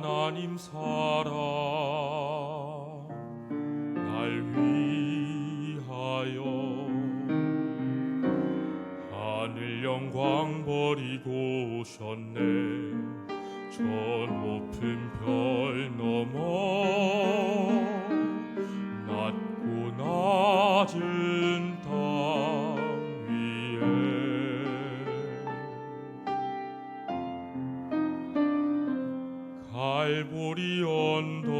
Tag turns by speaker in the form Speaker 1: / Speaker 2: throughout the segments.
Speaker 1: 하나님 사랑 날 위하여 하늘 영광 버리고 오셨네. 저 높은 별 갈보리 언덕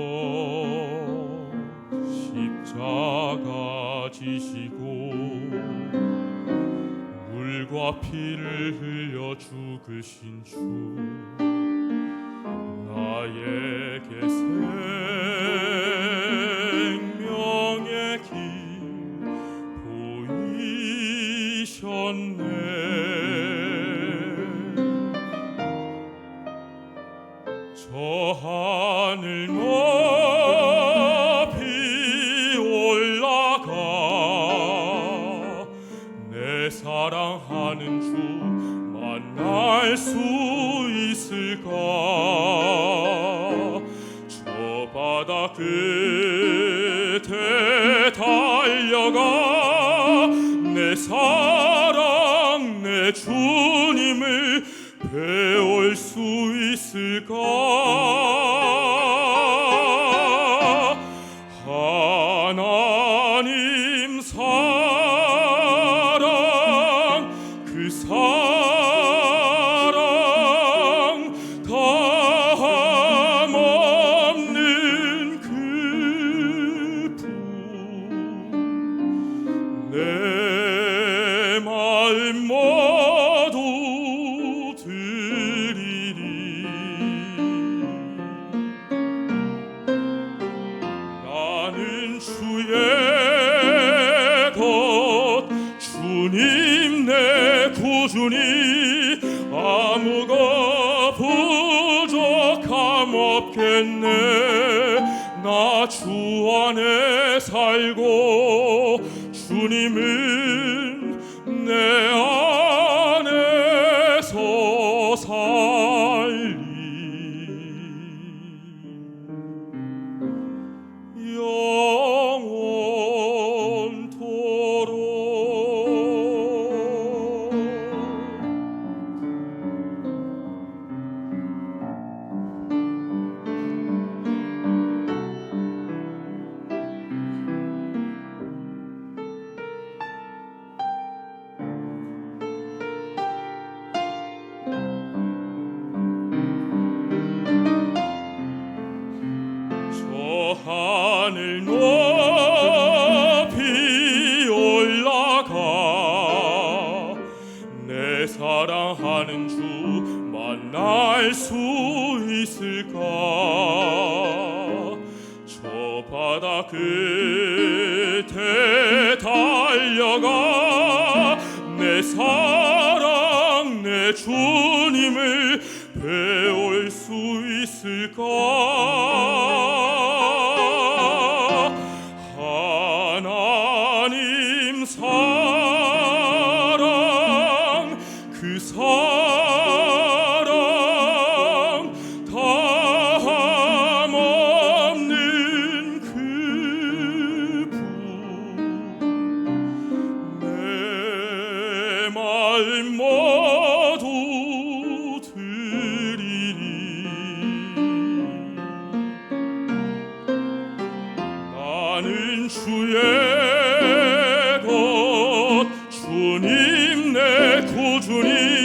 Speaker 1: 십자가 지시고 물과 피를 흘려 죽으신 주 나에게 생 하늘 높이 올라가 내 사랑하는 주 만날 수 있을까? 저 바다 끝에 달려가 내 사랑 내 주님을 배울 수 있을까 구주니 아무가 부족함 없겠네. 나 주 안에 살고 주님은 내 안에 살 하늘 높이 올라가. 내 사랑하는 주 만날 수 있을까? 저 바다 끝에 달려가. 내 사랑 내 주님을 배울 수 있을까 주의 것 주님 내 구주님.